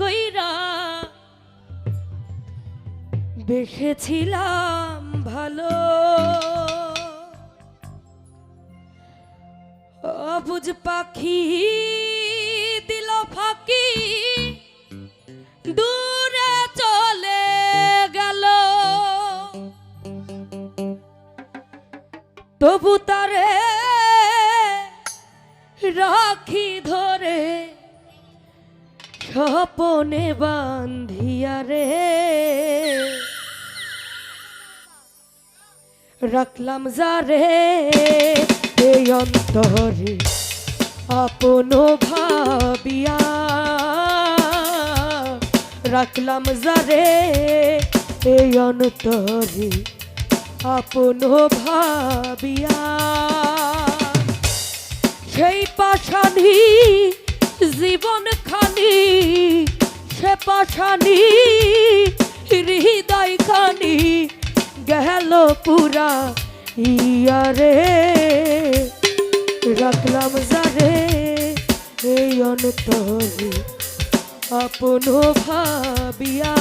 কইরা দেখেছিলাম ভালো। অবুজ পাখি দিল ফাঁকি দূরে স্বপনে বান্ধিয়া রে। রাখলাম যারে এই অন্তরে আপন ভাবিয়া। রাখলাম যারে এই অন্তরে আপন ভাবিয়া। সেই পাশানি জীবন খানি সে হৃদয় খানি গেল পুরা ইয়ারে। রাখলাম যারে এই অন্তরে আপন ভাবিয়া।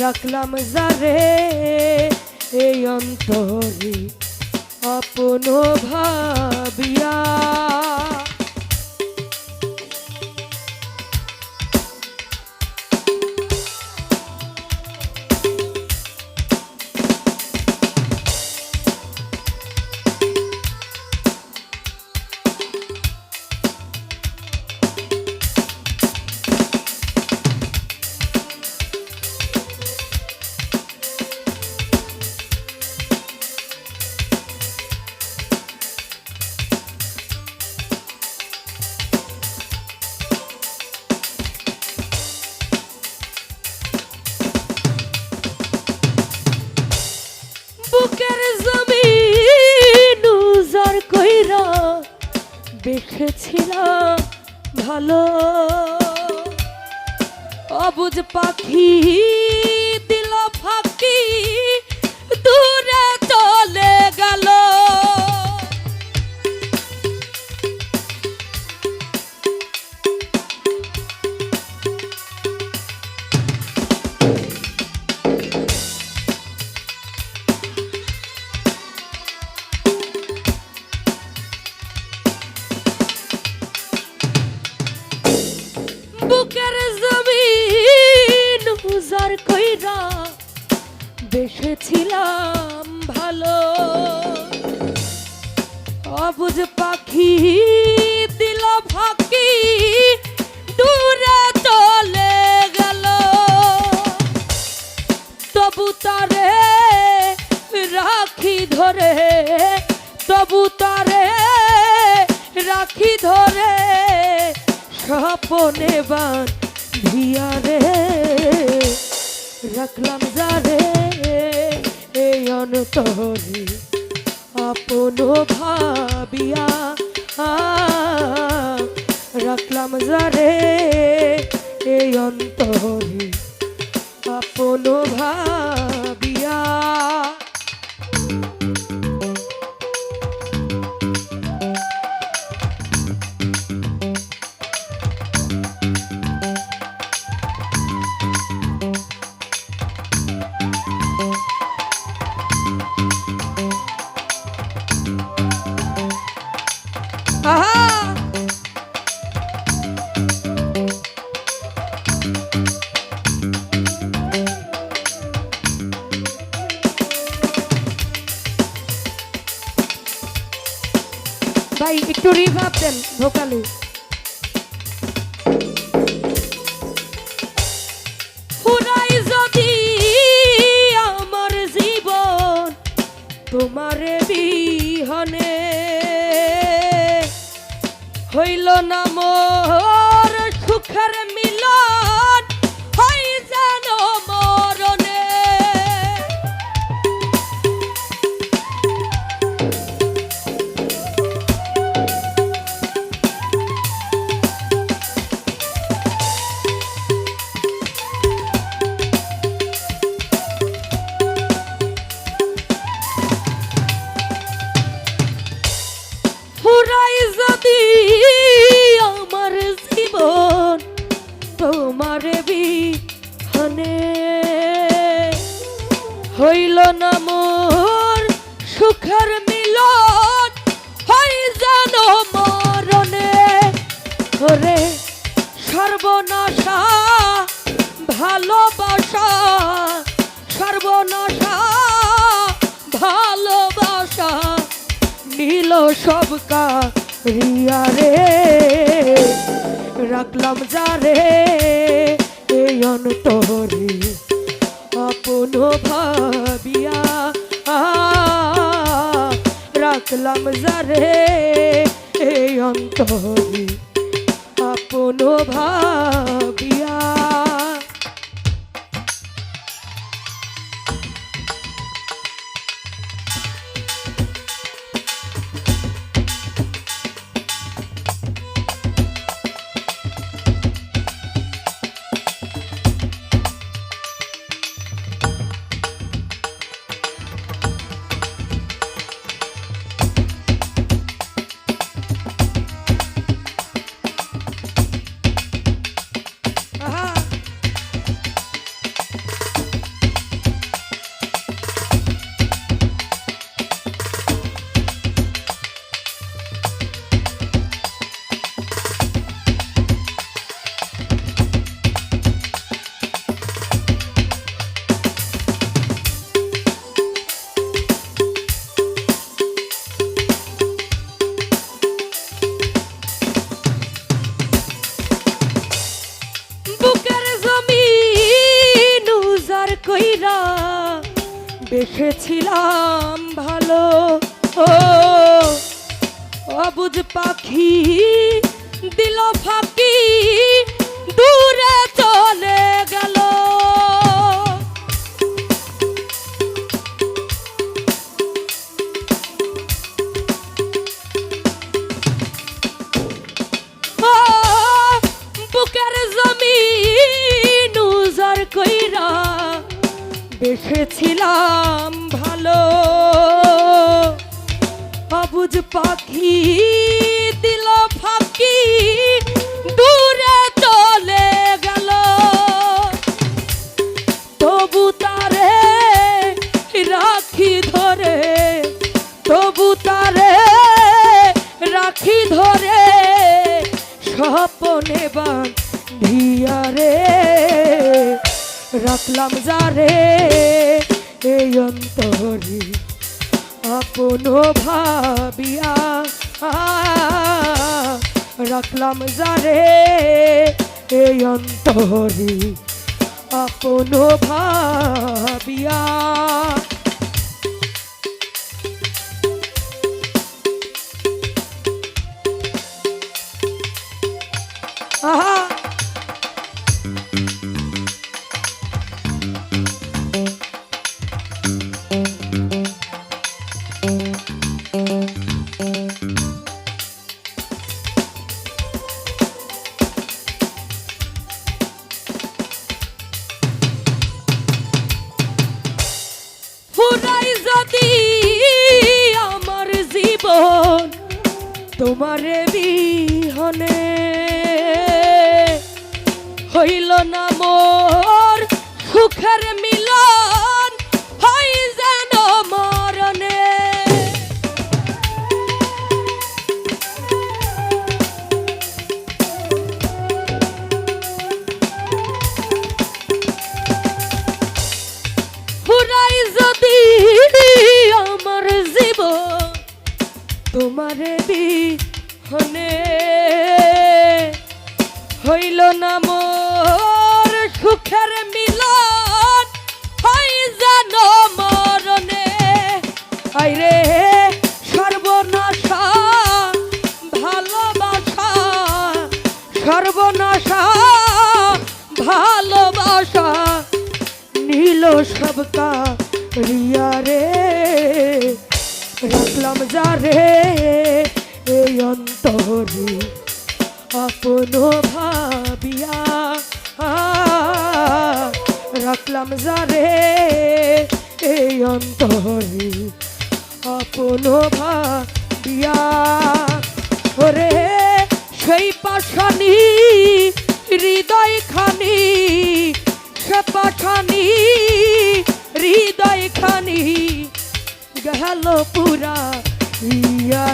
রাখলাম যারে এই অন্তরে আপন ভাবিয়া। দেখেছিলাম ভালো। অবুজ পাখি বেসেছিলাম ভালো। অবুজ পাখি দিল ফাঁকি, দূরে চলে গেল। তবু তারে রাখি ধরে, তবু তারে রাখি ধরে, স্বপনে বান ধিয়ারে রাখলাম যারে। এই অন্তরে আপন ভাবিয়া রাখলাম যারে এই অন্তরে আপন ভাবিয়া একটু রিভাব দেন ভোকালে তোমার বিহনে হইল না তোমারে বি হনে হইল না মোর সুখের মিলন, হই যেন মরণে। হরে সর্বনাশা, ভালোবাসা সর্বনাশা, ভালোবাসা, মিল সবকা রিয়ারে রে রাখলাম যারে এই অন্তরে আপন ভাবিয়া রাখলাম যারে এই অন্তরে আপন ভাবিয়া কইরা দেখেছিলাম ভালো। ও অবুজ পাখি দিল ফাঁকি। বেসেছিলাম ভালো। অবুজ পাখি দিল ফাঁকি, দূরে চলে গেল। তবু তারে রাখি ধরে, তবু তারে রাখি ধরে, স্বপনে বান্ধিয়া রে, রাখলাম যারে এই অন্তরে আপন ভাবিয়া রাখলাম যারে এই অন্তরে আপন ভাবিয়া তোমার বিহনে হইল না মোর সুখের মিলন। যারে এই অন্তরে আপন ভাবিয়া রাখলাম যারে, এই অন্তরে আপন ভাবিয়া। ওরে সেই পাশানি হৃদয় খানি সে পাঠানি হৃদয় খানি গেল পুরা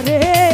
রে।